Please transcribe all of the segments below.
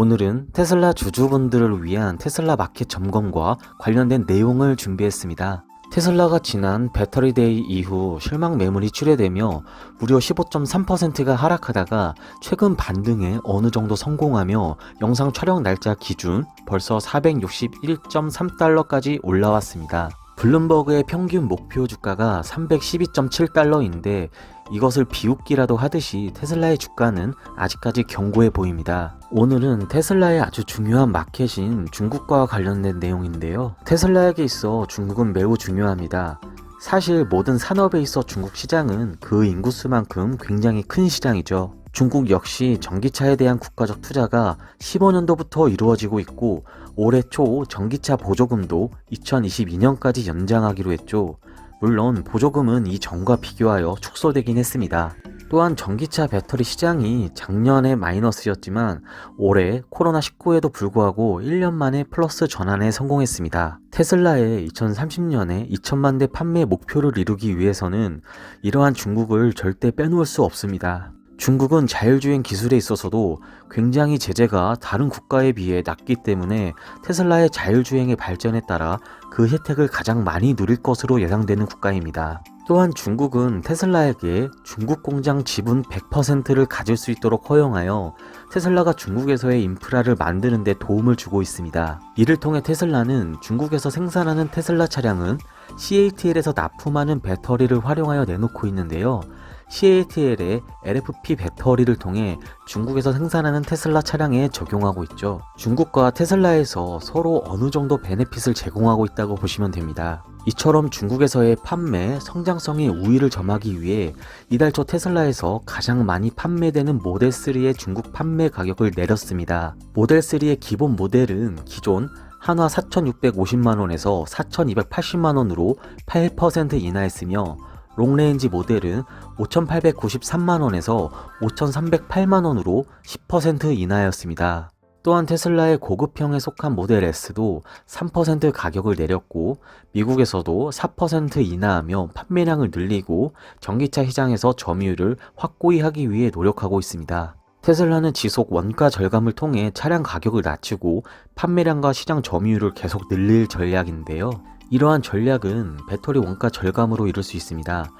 오늘은 테슬라 주주분들을 위한 테슬라 마켓 점검과 관련된 내용을 준비했습니다. 테슬라가 지난 배터리데이 이후 실망 매물이 출회되며 무려 15.3%가 하락하다가 최근 반등에 어느 정도 성공하며 영상 촬영 날짜 기준 벌써 461.3달러까지 올라왔습니다. 블룸버그의 평균 목표 주가가 312.7달러인데 이것을 비웃기라도 하듯이 테슬라의 주가는 아직까지 견고해 보입니다. 오늘은 테슬라의 아주 중요한 마켓인 중국과 관련된 내용인데요. 테슬라에게 있어 중국은 매우 중요합니다. 사실 모든 산업에 있어 중국 시장은 그 인구수만큼 굉장히 큰 시장이죠. 중국 역시 전기차에 대한 국가적 투자가 15년도부터 이루어지고 있고 올해 초 전기차 보조금도 2022년까지 연장하기로 했죠. 물론 보조금은 이 전과 비교하여 축소되긴 했습니다. 또한 전기차 배터리 시장이 작년에 마이너스였지만 올해 코로나19에도 불구하고 1년 만에 플러스 전환에 성공했습니다. 테슬라의 2030년에 2천만 대 판매 목표를 이루기 위해서는 이러한 중국을 절대 빼놓을 수 없습니다. 중국은 자율주행 기술에 있어서도 굉장히 제재가 다른 국가에 비해 낮기 때문에 테슬라의 자율주행의 발전에 따라 그 혜택을 가장 많이 누릴 것으로 예상되는 국가입니다. 또한 중국은 테슬라에게 중국 공장 지분 100%를 가질 수 있도록 허용하여 테슬라가 중국에서의 인프라를 만드는 데 도움을 주고 있습니다. 이를 통해 테슬라는 중국에서 생산하는 테슬라 차량은 CATL에서 납품하는 배터리를 활용하여 내놓고 있는데요. CATL의 LFP 배터리를 통해 중국에서 생산하는 테슬라 차량에 적용하고 있죠. 중국과 테슬라에서 서로 어느 정도 베네핏을 제공하고 있다고 보시면 됩니다. 이처럼 중국에서의 판매, 성장성의 우위를 점하기 위해 이달 초 테슬라에서 가장 많이 판매되는 모델 3의 중국 판매 가격을 내렸습니다. 모델 3의 기본 모델은 기존 한화 4,650만원에서 4,280만원으로 8% 인하했으며 롱레인지 모델은 5,893만원에서 5,308만원으로 10% 인하였습니다. 또한 테슬라의 고급형에 속한 모델 S도 3% 가격을 내렸고 미국에서도 4% 인하하며 판매량을 늘리고 전기차 시장에서 점유율을 확고히 하기 위해 노력하고 있습니다. 테슬라는 지속 원가 절감을 통해 차량 가격을 낮추고 판매량과 시장 점유율을 계속 늘릴 전략인데요. 이러한 전략은 배터리 원가 절감으로 이룰 수 있습니다.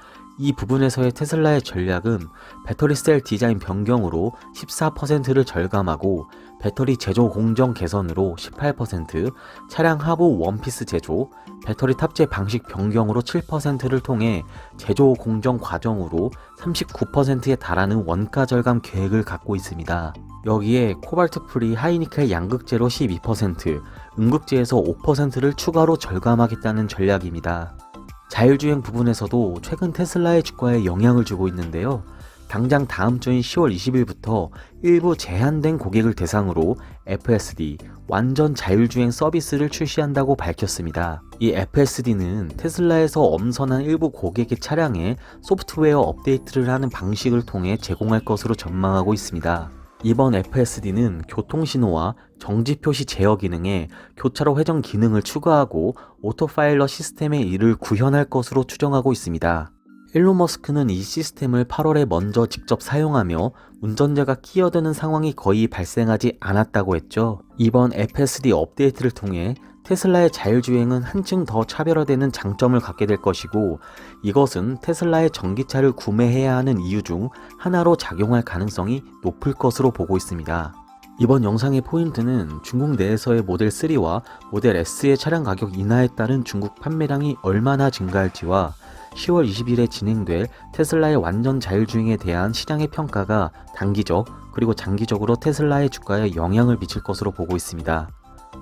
이 부분에서의 테슬라의 전략은 배터리 셀 디자인 변경으로 14%를 절감하고 배터리 제조 공정 개선으로 18%, 차량 하부 원피스 제조, 배터리 탑재 방식 변경으로 7%를 통해 제조 공정 과정으로 39%에 달하는 원가 절감 계획을 갖고 있습니다. 여기에 코발트 프리 하이니켈 양극재로 12%, 음극재에서 5%를 추가로 절감하겠다는 전략입니다. 자율주행 부분에서도 최근 테슬라의 주가에 영향을 주고 있는데요. 당장 다음 주인 10월 20일부터 일부 제한된 고객을 대상으로 FSD, 완전 자율주행 서비스를 출시한다고 밝혔습니다. 이 FSD는 테슬라에서 엄선한 일부 고객의 차량에 소프트웨어 업데이트를 하는 방식을 통해 제공할 것으로 전망하고 있습니다. 이번 FSD는 교통신호와 정지표시 제어 기능에 교차로 회전 기능을 추가하고 오토파일럿 시스템의 일을 구현할 것으로 추정하고 있습니다. 일론 머스크는 이 시스템을 8월에 먼저 직접 사용하며 운전자가 끼어드는 상황이 거의 발생하지 않았다고 했죠. 이번 FSD 업데이트를 통해 테슬라의 자율주행은 한층 더 차별화되는 장점을 갖게 될 것이고 이것은 테슬라의 전기차를 구매해야 하는 이유 중 하나로 작용할 가능성이 높을 것으로 보고 있습니다. 이번 영상의 포인트는 중국 내에서의 모델 3와 모델 S의 차량 가격 인하에 따른 중국 판매량이 얼마나 증가할지와 10월 20일에 진행될 테슬라의 완전 자율주행에 대한 시장의 평가가 단기적 그리고 장기적으로 테슬라의 주가에 영향을 미칠 것으로 보고 있습니다.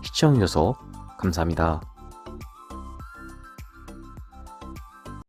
시청해주셔서 감사합니다.